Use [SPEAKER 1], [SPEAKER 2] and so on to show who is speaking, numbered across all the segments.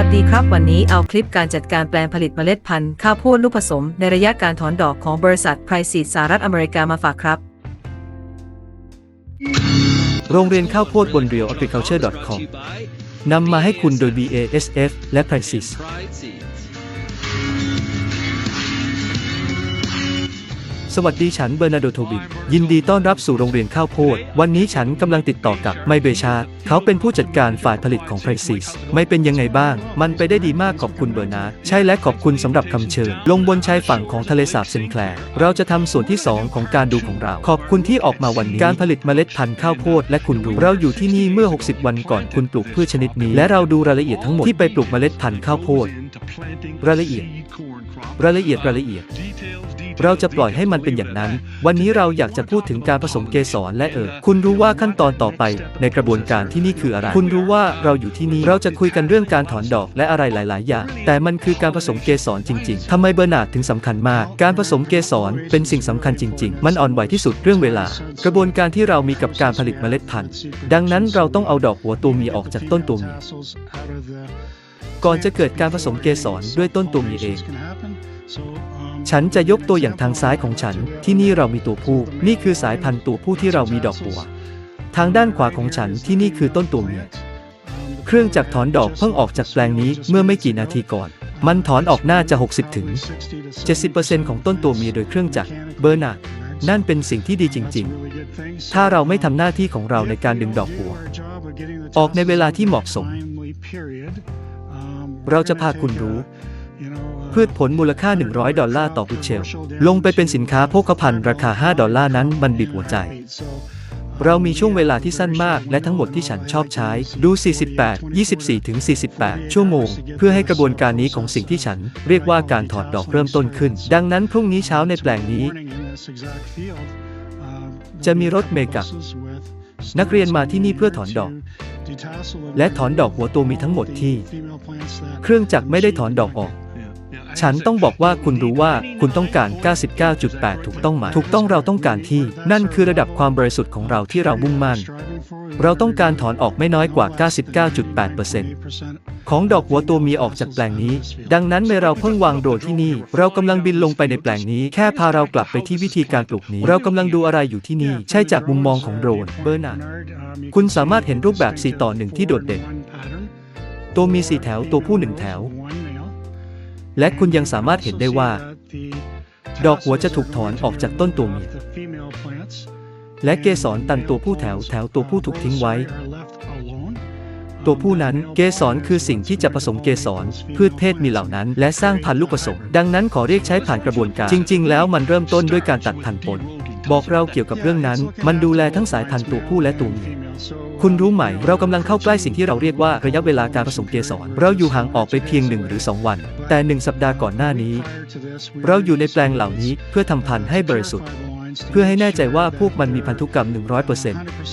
[SPEAKER 1] วัสดีครับ วันนี้เอาคลิปการจัดการแปลงผลิตเมล็ดพันธุ์ข้าวโพดลูกผสม ในระยะการถอนดอกของบริษัทไพรซีดสหรัฐอเมริกามาฝากครับ
[SPEAKER 2] โรงเรียนข้าวโพดบนเรียว agriculture.com นำมาให้คุณโดย BASF และ Praxis สวัสดีฉันเบอร์นาโดโทบิน ยินดีต้อนรับสู่โรงเรียนข้าวโพด วันนี้ฉันกำลังติดต่อกับไมเบชาเขาเป็นผู้จัดการฝ่ายผลิตของ Praxis ไม่เป็นยังไงบ้าง มันไปได้ดีมากขอบคุณเบอร์นาร์ใช่และขอบคุณสำหรับคำเชิญ ลงบนชายฝั่งของทะเลสาบเซนแคลร์เราจะทำส่วนที่ 2 ของการดูของเรา ขอบคุณที่ออกมาวันนี้ การผลิตเมล็ดพันธุ์ข้าวโพดและคุณรู้เราอยู่ที่นี่เมื่อ 60 วันก่อนคุณปลูกพืชชนิดนี้ และเราดูรายละเอียดทั้งหมดที่ไปปลูกเมล็ดพันธุ์ข้าวโพดรายละเอียด รายละเอียดรายละเอียด เราจะปล่อยให้มันเป็นอย่างนั้น วันนี้เราอยากจะพูดถึงการผสมเกสรและเออคุณรู้ว่าขั้นตอนต่อไป ในกระบวนการที่นี่คืออะไร คุณรู้ว่าเราอยู่ที่นี่ เราจะคุยกันเรื่องการถอนดอกและอะไรหลาย ๆ อย่าง แต่มันคือการผสมเกสรจริง ๆ ทำไมเบอร์นาร์ดถึงสำคัญมาก การผสมเกสรเป็นสิ่งสำคัญจริง ๆ มันอ่อนไหวที่สุดเรื่องเวลา กระบวนการที่เรามีกับการผลิตเมล็ดพันธุ์ ดังนั้นเราต้องเอาดอกหัวตัวเมียออกจากต้นตัวเมีย ก่อนจะเกิดการผสมเกสรด้วยต้นตัวมียเอง ฉันจะยกตัวอย่างทางซ้ายของฉัน ที่นี่เรามีตัวผู้ นี่คือสายพันธุ์ตัวผู้ที่เรามีดอกบัว ทางด้านขวาของฉันที่นี่คือต้นตัวเมีย เครื่องจักรถอนดอกเพิ่งออกจากแปลงนี้เมื่อไม่กี่นาทีก่อน มันถอนออกน่าจะ 60ถึง70%ของต้นตัวเมียโดยเครื่องจักรเบอร์นานั่นเป็นสิ่งที่ดีจริง ๆ ถ้าเราไม่ทำหน้าที่ของเราในการดึงดอกบัว ออกในเวลาที่เหมาะสม เราจะพาคุณรู้ พืชผลมูลค่า 100 ดอลลาร์ต่อบุชเชล ลงไปเป็นสินค้าโภคภัณฑ์ราคา 5 ดอลลาร์นั้นมันบิดหัวใจ เรามีช่วงเวลาที่สั้นมากและทั้งหมดที่ฉันชอบใช้ ดู 48 24 ถึง 48 ชั่วโมง เพื่อให้กระบวนการนี้ของสิ่งที่ฉัน เรียกว่าการถอดดอกเริ่มต้นขึ้น ดังนั้นพรุ่งนี้เช้าในแปลงนี้ จะมีรถเมกับ นักเรียนมาที่นี่เพื่อถอนดอก และถอนดอกหัวตัวมีทั้งหมดที่ เครื่องจักรไม่ได้ถอนดอกออก ฉันต้องบอกว่าคุณรู้ว่าคุณต้องการ 99.8 ถูกต้องไหมถูกต้องเราต้องการที่ นั่นคือระดับความบริสุทธิ์ของเราที่เรามุ่งมั่น เราต้องการถอนออกไม่น้อยกว่า 99.8%ของดอกหัวตัวมีออกจากแปลงนี้ ดังนั้นเมื่อเราเพิ่งวางโดรนที่นี่ เรากำลังบินลงไปในแปลงนี้ แค่พาเรากลับไปที่วิธีการปลูกนี้ เรากำลังดูอะไรอยู่ที่นี่ ใช่จากมุมมองของโดรน เบอร์นาร์ดคุณสามารถเห็นรูปแบบ 4 ต่อ 1 ที่โดดเด่น ตัวมี 4 แถว ตัวผู้ 1 แถว และคุณยังสามารถเห็นได้ว่า ดอกหัวจะถูกถอนออกจากต้นตัวเมีย และเกสรตันตัวผู้แถวแถวตัวผู้ถูกทิ้งไว้ ตัวผู้นั้นเกสรคือสิ่งที่จะผสมเกสรพืชเพศมีเหล่านั้น และสร้างพันธุ์ลูกผสม ดังนั้นขอเรียกใช้ผ่านกระบวนการ จริง ๆ แล้วมันเริ่มต้นด้วยการตัดพันธุ์ปนบอกเราเกี่ยวกับเรื่องนั้น มันดูแลทั้งสายพันธุ์ตัวผู้และตัวเมียคุณรู้ไหม เรากำลังเข้าใกล้สิ่งที่เราเรียกว่าระยะเวลาการผสมเกสร เราอยู่ห่างออกไปเพียงหนึ่งหรือ 2 วัน แต่หนึ่งสัปดาห์ก่อนหน้านี้ เราอยู่ในแปลงเหล่านี้เพื่อทำพันธุ์ให้บริสุทธิ์ เพื่อให้แน่ใจว่าพวกมันมีพันธุกรรม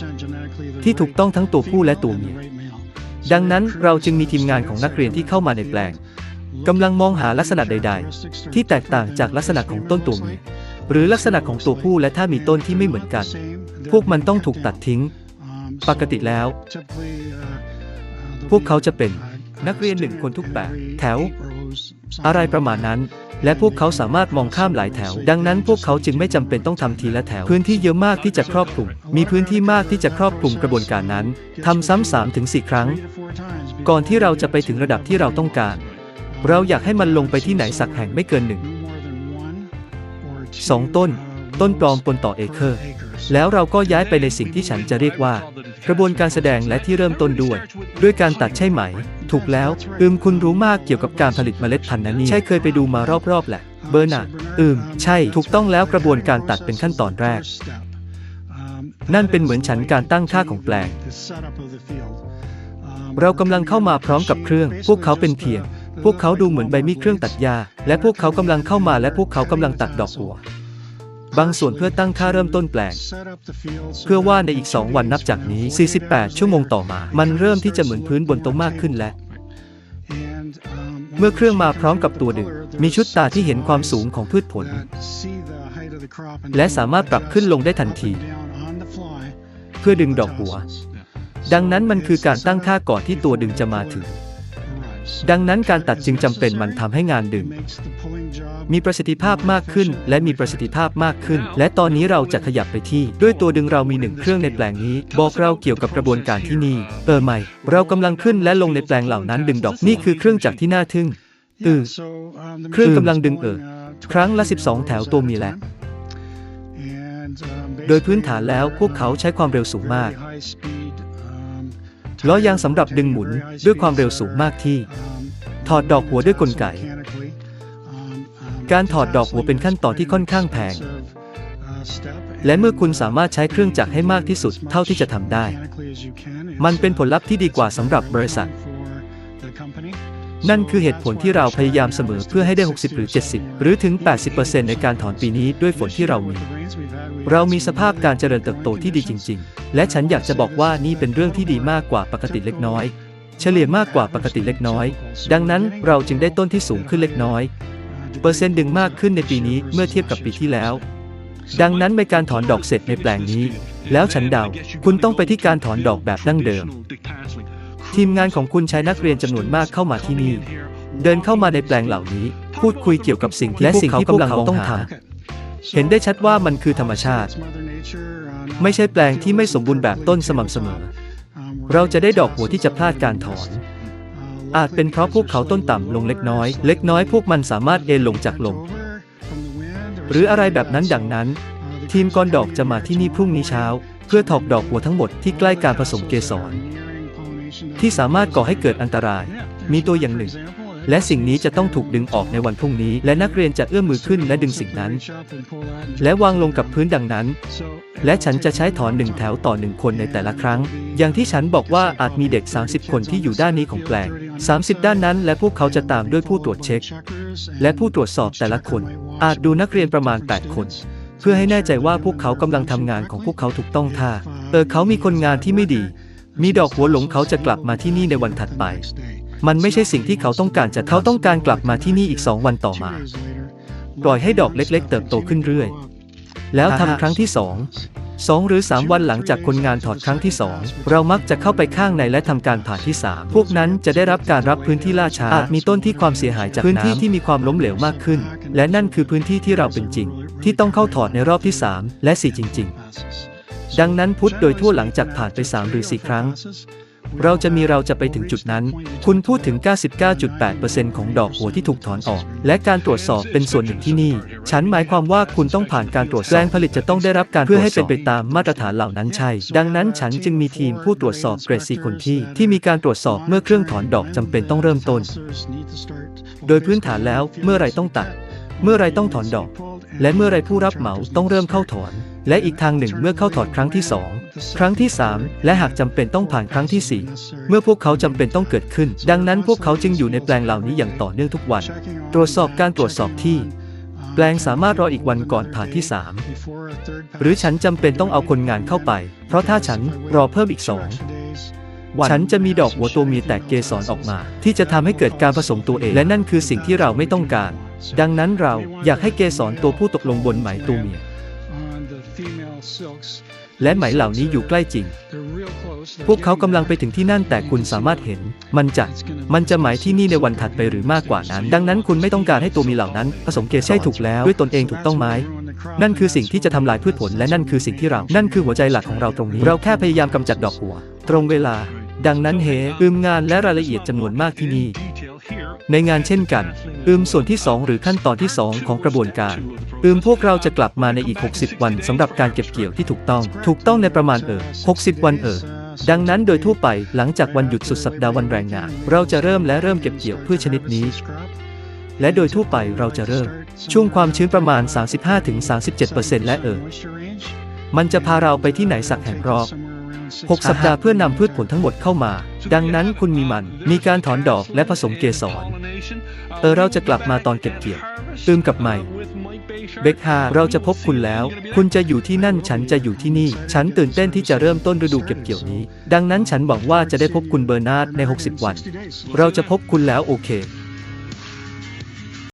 [SPEAKER 2] 100%ที่ถูกต้องทั้งตัวผู้และตัวเมีย ดังนั้นเราจึงมีทีมงานของนักเรียนที่เข้ามาในแปลงกำลังมองหาลักษณะใด ๆ ที่แตกต่างจากลักษณะของต้นตัวเมียหรือลักษณะของตัวผู้และถ้ามีต้นที่ไม่เหมือนกัน พวกมันต้องถูกตัดทิ้ง ปกติแล้ว พวกเขาจะเป็นนักเรียนหนึ่งคนทุกแบบแถว อะไรประมาณนั้น และพวกเขาสามารถมองข้ามหลายแถว ดังนั้นพวกเขาจึงไม่จำเป็นต้องทำทีละแถว พื้นที่เยอะมากที่จะครอบคลุม มีพื้นที่มากที่จะครอบคลุมกระบวนการนั้นทำซ้ำสามถึงสี่ครั้ง ก่อนที่เราจะไปถึงระดับที่เราต้องการ เราอยากให้มันลงไปที่ไหนสักแห่งไม่เกินหนึ่งสองต้น ต้นปลอมปนต่อเอเคอร์ แล้วเราก็ย้ายไปในสิ่งที่ฉันจะเรียกว่า กระบวนการแสดงและที่เริ่มต้นด้วย ด้วยการตัดใช่ไหม ถูกแล้ว อืมคุณรู้มากเกี่ยวกับการผลิตเมล็ดพันธุ์นั้นนี่ใช่เคยไปดูมารอบๆแหละ เบอร์นาร์ดอืม ใช่ ถูกต้องแล้วกระบวนการตัดเป็นขั้นตอนแรก นั่นเป็นเหมือนฉันการตั้งค่าของแปลง เรากำลังเข้ามาพร้อมกับเครื่อง พวกเขาเป็นเพียง พวกเขาดูเหมือนใบมีดเครื่องตัดหญ้าและพวกเขากำลังเข้ามาและพวกเขากำลังตัดดอกหัว บางส่วนเพื่อตั้งค่าเริ่มต้นแปลง เพื่อว่าในอีก 2 วันนับจากนี้ 48 ชั่วโมงต่อมา มันเริ่มที่จะเหมือนพื้นบนโต๊ะมากขึ้นและเมื่อเครื่องมาพร้อมกับตัวดึง มีชุดตาที่เห็นความสูงของพืชผล และสามารถปรับขึ้นลงได้ทันที เพื่อดึงดอกหัว ดังนั้นมันคือการตั้งค่าก่อนที่ตัวดึงจะมาถึง ดังนั้นการตัดจึงจำเป็นมันทำให้งานดึง มีประสิทธิภาพมากขึ้น และมีประสิทธิภาพมากขึ้น และตอนนี้เราจะขยับไปที่ ด้วยตัวดึงเรามีหนึ่งเครื่องในแปลงนี้ บอกเราเกี่ยวกับกระบวนการที่นี่เออไม่ เรากำลังขึ้นและลงในแปลงเหล่านั้นดึงดอกนี่คือเครื่องจักรที่น่าทึ่ง
[SPEAKER 3] อือ
[SPEAKER 2] เครื่องกำลังดึงเออครั้งละ 12 แถวตัวมีแหละโดยพื้นฐานแล้วพวกเขาใช้ความเร็วสูงมาก ล้อยางสำหรับดึงหมุนด้วยความเร็วสูงมากที่ ถอดดอกหัวด้วยกลไก การถอดดอกหัวเป็นขั้นตอนที่ค่อนข้างแพง และเมื่อคุณสามารถใช้เครื่องจักรให้มากที่สุดเท่าที่จะทำได้ มันเป็นผลลัพธ์ที่ดีกว่าสำหรับบริษัท นั่นคือเหตุผลที่เราพยายามเสมอเพื่อให้ได้ 60 หรือ 70 หรือถึง 80%ในการถอนปีนี้ด้วยฝนที่เรามี เรามีสภาพการเจริญเติบโตที่ดีจริง ๆ และฉันอยากจะบอกว่านี่เป็นเรื่องที่ดีมากกว่าปกติเล็กน้อย เฉลี่ยมากกว่าปกติเล็กน้อย ดังนั้นเราจึงได้ต้นที่สูงขึ้นเล็กน้อย เปอร์เซ็นต์ดึงมากขึ้นในปีนี้เมื่อเทียบกับปีที่แล้ว ดังนั้นในการถอนดอกเสร็จในแปลงนี้ แล้วฉันเดาคุณต้องไปที่การถอนดอกแบบดั้งเดิม ทีมงานของคุณใช้นักเรียนจำนวนมากเข้ามาที่นี่ เดินเข้ามาในแปลงเหล่านี้ พูดคุยเกี่ยวกับสิ่งที่
[SPEAKER 1] และ
[SPEAKER 2] พว
[SPEAKER 1] สิ่
[SPEAKER 2] ก
[SPEAKER 1] ง
[SPEAKER 2] เขา
[SPEAKER 1] ที่กำ
[SPEAKER 2] ลังมอง
[SPEAKER 1] ต้อง
[SPEAKER 2] หา เห็นได้ชัดว่ามันคือธรรมชาติ ไม่ใช่แปลงที่ไม่สมบูรณ์แบบต้นสม่ำเสมอ เราจะได้ดอกหัวที่จะพลาดการถอน อาจเป็นเพราะพวกเขาต้นต่ำลงเล็กน้อย เล็กน้อยพวกมันสามารถเอนลงจากลม หรืออะไรแบบนั้นดังนั้น ทีมกรดอกจะมาที่นี่พรุ่งนี้เช้า เพื่อถอกดอกหัวทั้งหมดที่ใกล้การผสมเกสรที่สามารถก่อให้เกิดอันตราย มีตัวอย่างหนึ่ง และสิ่งนี้จะต้องถูกดึงออกในวันพรุ่งนี้ และนักเรียนจะเอื้อมมือขึ้นและดึงสิ่งนั้น และวางลงกับพื้นดังนั้น และฉันจะใช้ถอนหนึ่งแถวต่อหนึ่งคนในแต่ละครั้ง อย่างที่ฉันบอกว่าอาจมีเด็ก 30 คนที่อยู่ด้านนี้ของแปลง 30 ด้านนั้น และพวกเขาจะตามด้วยผู้ตรวจเช็ค และผู้ตรวจสอบแต่ละคน อาจดูนักเรียนประมาณ 8 คน เพื่อให้แน่ใจว่าพวกเขากำลังทำงานของพวกเขาถูกต้องท่าเออเขามีคนงานที่ไม่ดี มีดอกหัวหลงเขาจะกลับมาที่นี่ในวันถัดไป มันไม่ใช่สิ่งที่เขาต้องการจะเขาต้องการกลับมาที่นี่อีก2วันต่อมา ปล่อยให้ดอกเล็กๆ เติบโตขึ้นเรื่อย แล้วทำครั้งที่2 2หรือ 3 วันหลังจากคนงานถอดครั้งที่ 2 เรามักจะเข้าไปข้างในและทำการผ่าที่ 3 พวกนั้นจะได้รับการรับพื้นที่ล่าช้าอาจมีต้นที่ความเสียหายจากพื้นที่ที่มีความล้มเหลวมากขึ้น และนั่นคือพื้นที่ที่เราเป็นจริง ที่ต้องเข้าถอดในรอบที่ 3 และ 4 จริง ๆ ดังนั้นพุทธโดยทั่วหลังจากผ่านไป 3 หรือ 4 ครั้ง เราจะมีเราจะไปถึงจุดนั้น คุณพูดถึง 99.8%ของดอกหัวที่ถูกถอนออก และการตรวจสอบเป็นส่วนหนึ่งที่นี่ ฉันหมายความว่าคุณต้องผ่านการตรวจสอบแปลงผลิตจะต้องได้รับการเพื่อให้เป็นไปตามมาตรฐานเหล่านั้นใช่ ดังนั้นฉันจึงมีทีมผู้ตรวจสอบเกรดซีคนที่ ที่มีการตรวจสอบเมื่อเครื่องถอนดอกจำเป็นต้องเริ่มต้น โดยพื้นฐานแล้วเมื่อไรต้องตัด เมื่อไรต้องถอนดอก และเมื่อไรผู้รับเหมาต้องเริ่มเข้าถอน และอีกทางหนึ่งเมื่อเข้าถอดครั้งที่ 2 ครั้งที่ 3 และหากจำเป็นต้องผ่านครั้งที่ 4 เมื่อพวกเขาจำเป็นต้องเกิดขึ้น ดังนั้นพวกเขาจึงอยู่ในแปลงเหล่านี้อย่างต่อเนื่องทุกวัน ตรวจสอบการตรวจสอบที่ แปลงสามารถรออีกวันก่อนผ่านที่ 3 หรือฉันจำเป็นต้องเอาคนงานเข้าไป เพราะถ้าฉันรอเพิ่มอีก2วันฉันจะมีดอกหัวตัวเมียแตกเกสรออกมา ที่จะทำให้เกิดการผสมตัวเอง และนั่นคือสิ่งที่เราไม่ต้องการ ดังนั้นเราอยากให้เกสรตัวผู้ตกลงบนไหมตัวเมีย และไหมเหล่านี้อยู่ใกล้จริง พวกเขากำลังไปถึงที่นั่นแต่คุณสามารถเห็น มันจะ มันจะหมายที่นี่ในวันถัดไปหรือมากกว่านั้น ดังนั้นคุณไม่ต้องการให้ตัวมีเหล่านั้น ผสมเกสรใช่ถูกแล้วด้วยตนเองถูกต้องไหมนั่นคือสิ่งที่จะทำลายพืชผลและนั่นคือสิ่งที่เรา นั่นคือหัวใจหลักของเราตรงนี้ เราแค่พยายามกำจัดดอกหัว ตรงเวลา ดังนั้นเฮอืมงานและรายละเอียดจำนวนมากที่นี่ ในงานเช่นกัน อืมส่วนที่ 2 หรือขั้นตอนที่ 2 ของกระบวนการ อืมพวกเราจะกลับมาในอีก 60 วันสำหรับการเก็บเกี่ยวที่ถูกต้อง ถูกต้องในประมาณเออ60 วันเออดังนั้นโดยทั่วไปหลังจากวันหยุดสุดสัปดาห์วันแรงงาน เราจะเริ่มและเริ่มเก็บเกี่ยวพืชชนิดนี้ และโดยทั่วไปเราจะเริ่ม ช่วงความชื้นประมาณ 35-37%และเออมันจะพาเราไปที่ไหนสักแห่งรอบ6สัปดาห์เพื่อนำพืชผลทั้งหมดเข้ามา ดังนั้นคุณมีมัน มีการถอนดอกและผสมเกสร เออเราจะกลับมาตอนเก็บเกี่ยว ตืมกับใหม่ เบคฮาเราจะพบคุณแล้ว คุณจะอยู่ที่นั่นฉันจะอยู่ที่นี่ ฉันตื่นเต้นที่จะเริ่มต้นฤดูเก็บเกี่ยวนี้ ดังนั้นฉันหวังว่าจะได้พบคุณเบอร์นาร์ดใน 60 วัน เราจะพบคุณแล้วโอเค